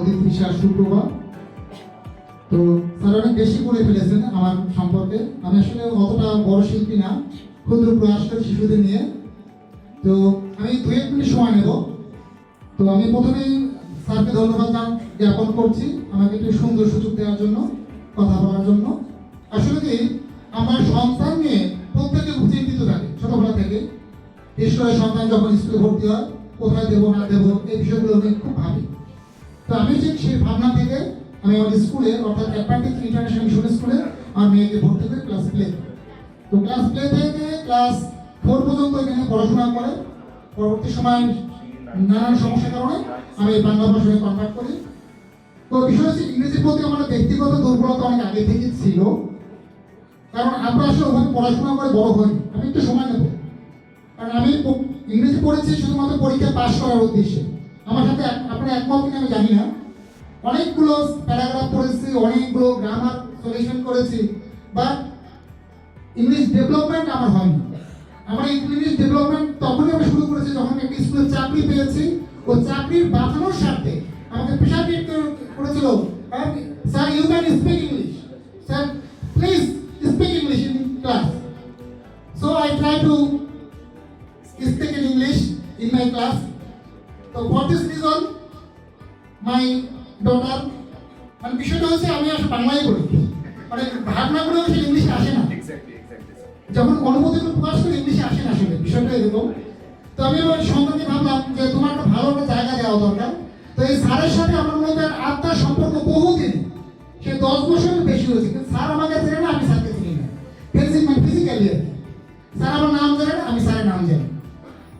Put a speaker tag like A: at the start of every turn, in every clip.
A: অতিথি স্যার সুপ্রভা তো স্যার অনেক বেশি করে ফেলেছেন আমার সম্পর্কে। আমি আসলে অতটা বড় শিল্পী না, ক্ষুদ্র প্রয়াস করি শিশুদের নিয়ে। তো আমি দু এক মিনিট সময় নেব। তো আমি প্রথমেই স্যারকে ধন্যবাদ জ্ঞাপন করছি আমাকে একটু সুন্দর সুযোগ দেওয়ার জন্য, কথা বলার জন্য। আসলে কি, আমার সন্তান নিয়ে প্রত্যেকে খুব চিন্তিত থাকে, ছোটবেলা থেকে। বিশেষ সন্তান যখন স্কুলে ভর্তি হয়, কোথায় দেবো, না দেবো, এই বিষয়গুলো খুব ভাবি। তো আমি ঠিক সেই ভাবনা থেকে আমি আমার স্কুলে, অর্থাৎ অ্যাটলান্টিক ইন্টারন্যাশনাল মিশন স্কুলে আমার মেয়েকে ভর্তি করি ক্লাস প্লে তো ক্লাস প্লে থেকে ক্লাস ফোর পর্যন্ত এখানে পড়াশোনা করে। পরবর্তী সময় নানান সমস্যার কারণে আমি বাংলা ভাষায় কন্ট্যাক্ট করি। তো বিষয় হচ্ছে ইংরেজির প্রতি আমার ব্যক্তিগত দুর্বলতা অনেক আগে থেকে ছিল। কারণ আমরা আসলে ওখানে পড়াশোনা করে বড় হই। আমি একটু সময় নেব। কারণ আমি ইংরেজি পড়েছি শুধুমাত্র পরীক্ষা পাশ করার উদ্দেশ্যে। আমার সাথে এক- আপনারা একমত কিনা আমি জানি না। অনেকগুলো প্যারাগ্রাফ পড়েছি অনেকগুলো গ্রামার সলিউশন করেছি বাট ইংলিশ ডেভেলপমেন্ট আমার হয়নি। আমার ইংলিশ ডেভেলপমেন্ট তখনই আমি শুরু করেছি যখন আমি স্কুলে চাকরি পেয়েছি। ও চাকরির বাঁচানোর স্বার্থে আমাকে পেশা করেছিল sir you can speak English sir please speak English in class so I try to speak in English in my class. So for this reason, my daughter, মানে বিষয়টা হচ্ছে আমি আসলে বাংলায় বলি। মানে ভাবনা করে সে ইংলিশে আসে না। যখন অনুভূতিগুলো প্রকাশ করে ইংলিশে আসে না আসলে বিষয়টা এরকম। তো আমি আমার সন্তানকে ভাবলাম যে তোমার একটা ভালো একটা জায়গা দেওয়া দরকার। তো এই স্যারের সাথে আমার মনে হয় আত্মার সম্পর্ক বহুদিন সে দশ বছরের বেশি হয়েছে। কিন্তু স্যার আমাকে চেনে না আমি স্যারকে চিনি না। ফিজিক মানে ফিজিক্যালি আর। স্যার আমার নাম জানে না আমি স্যারের নাম জানি।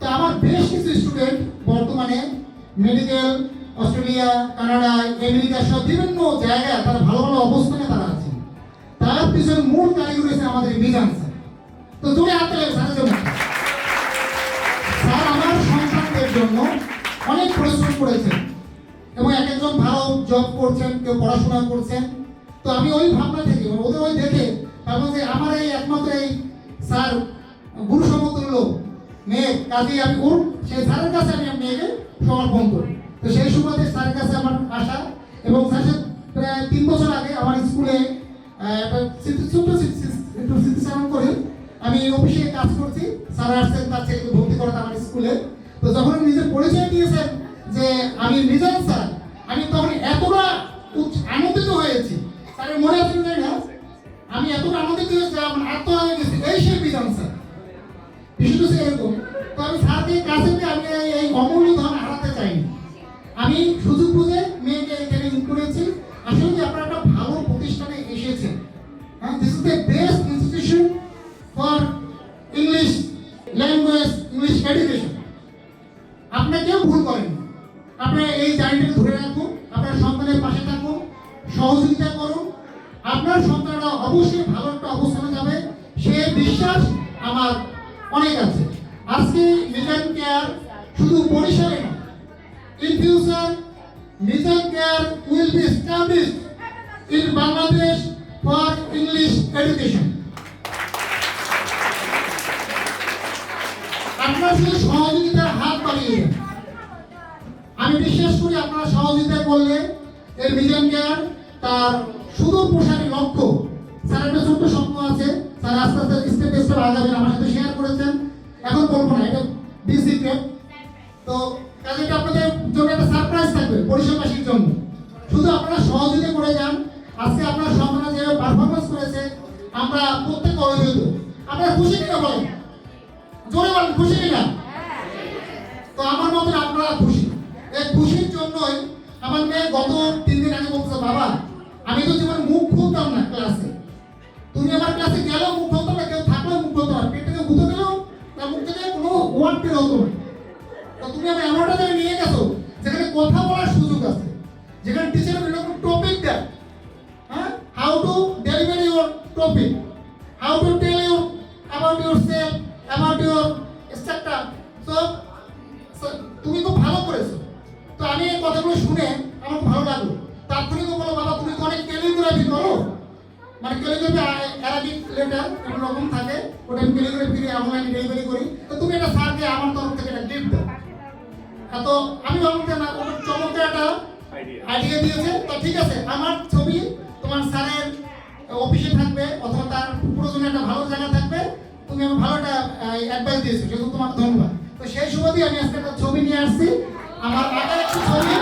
A: তো আমার বেশ কিছু স্টুডেন্ট বর্তমানে মেডিকেল অস্ট্রেলিয়া, কানাডা আমেরিকা সব বিভিন্ন জায়গায় তারা ভালো ভালো অবস্থানে তারা আছে। তার পিছনে মূল কারিগর হয়েছে আমাদের বিজান স্যার। তো জোরে হাত তালে স্যারের স্যার, আমার সন্তানদের জন্য অনেক পরিশ্রম করেছেন এবং এক একজন ভালো জব করছেন, কেউ পড়াশোনা করছেন। তো আমি ওই ভাবনা থেকে ওদের ওই দেখে ভাবলাম যে আমার এই একমাত্র এই স্যার গুরু সমতুল্য মেয়ে কাজে আমি ওর সেই স্যারের কাছে আমি মেয়েকে সমর্পণ করি। তো সেই সুবাদে স্যারের কাছে আমার আশা এবং স্যার প্রায় তিন বছর আগে আমার স্কুলে একটা স্মৃতিচারণ করে আমি অফিসে কাজ করছি। স্যার আসছেন, তার ছেলেকে ভর্তি করাতে আমার স্কুলে। তো যখন নিজের পরিচয় দিয়েছেন যে আমি মিজান স্যার, আমি তখন এতটা আনন্দিত হয়েছি। স্যারের মনে আছে কি না? আমি এতটা আনন্দিত হয়েছি আমার আত্ম হয়ে গেছি। এই সেই মিজান স্যার। হচ্ছে এরকম। তো আমি স্যারকে কাছে আমি এই- ল্যাঙ্গুয়েজ ইংলিশ এডুকেশন আপনি কেউ ভুল করেন আপনি এই জার্নিটাকে ধরে রাখুন আপনার সন্তানের পাশে থাকুন সহযোগিতা করুন। আপনার সন্তানরা অবশ্যই ভালো একটা অবস্থানে যাবে সে বিশ্বাস আমার অনেক আছে। আজকে মিজান কেয়ার শুধু পরিসরে না In future, Mission Care will be established in Bangladesh for English education. আপনারা সহযোগিতার হাত বাড়িয়ে আমি বিশ্বাস করি আপনারা সহযোগিতা করলে এই মিশন কেয়ার তার সুদূর প্রসারী লক্ষ্য। স্যার, একটা ছোট্ট স্বপ্ন আছে। স্যার, আস্তে আস্তে স্টেপ স্টেপ আগাবেন। আমার সাথে শেয়ার করেছেন। এখন বলব না এটা বি তো কাজে আপনাদের জন্য একটা সারপ্রাইজ থাকবে পরিষেবাসীর জন্য। শুধু আপনারা সহযোগিতা করে যান, আজকে আপনার সন্তানরা যেভাবে পারফরমেন্স করেছে আমরা প্রত্যেক অভিভূত আপনারা খুশি কিনা বলেন? জোরে বলেন, খুশি কিনা? তো আমার মতন আপনারা খুশি। এই খুশির জন্যই আমার মেয়ে গত তিন দিন আগে বলছে, বাবা, আমি তো জীবনে মুখ খুলতাম না ক্লাসে। তুমি আমার ক্লাসে গেলেও মুখ খুলতো না, কেউ থাকলেও মুখ খুলতো না। পেট থেকে গুঁতো দিলেও তার মুখ থেকে কোনো ওয়ার্ড বের হতো না। তো তুমি আমার এমন একটা জায়গায় নিয়ে গেছো, যেখানে কথা বলার সুযোগ আছে। যেখানে টিচার এরকম টপিক দেয়। হ্যাঁ? How to delivery your topic how to tell you about yourself about your structure so তুমি খুব ভালো করেছ। তো আমি এই কথাগুলো শুনে আমার ভালো লাগল। তারপরে তো বলো বাবা তুমি তো অনেক ক্যালিগ্রাফি করো। মানে ক্যালিগ্রাফি অ্যারাবিক লেটার এরকম রকম থাকে ওটা আমি ক্যালিগ্রাফি দিয়ে অনলাইনে ডেলিভারি করি। তো তুমি এটা স্যারকে আমার তরফ থেকে একটা গিফট দাও। হ্যাঁ, তো আমি ভাবলাম যে না ওটা চমৎকার একটা
B: আইডিয়া
A: আইডিয়া দিয়েছে। তো ঠিক আছে আমার ছবি তোমার স্যারের অফিসে থাকবে অথবা তার প্রয়োজনে একটা ভালো জায়গা থাকবে। তুমি আমার ভালো একটা অ্যাডভাইস দিয়েছ সেজন্য তোমাকে ধন্যবাদ। তো সেই সুবাদে আমি আজকে একটা ছবি নিয়ে আসছি। আমার আগের একটি ছবি।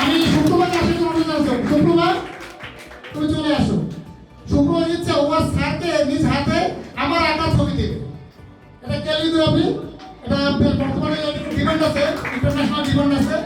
A: আমি শুক্রবার আসলে তোমার জানছো শুক্রবার, তুমি চলে আসো। শুক্রবার ইচ্ছা ওর স্যারকে নিজ হাতে আমার আঁকা ছবি দেবে। এটা ক্যালিগ্রাফি এটা বর্তমানে ডিমান্ড আছে ইন্টারন্যাশনাল ডিমান্ড আছে।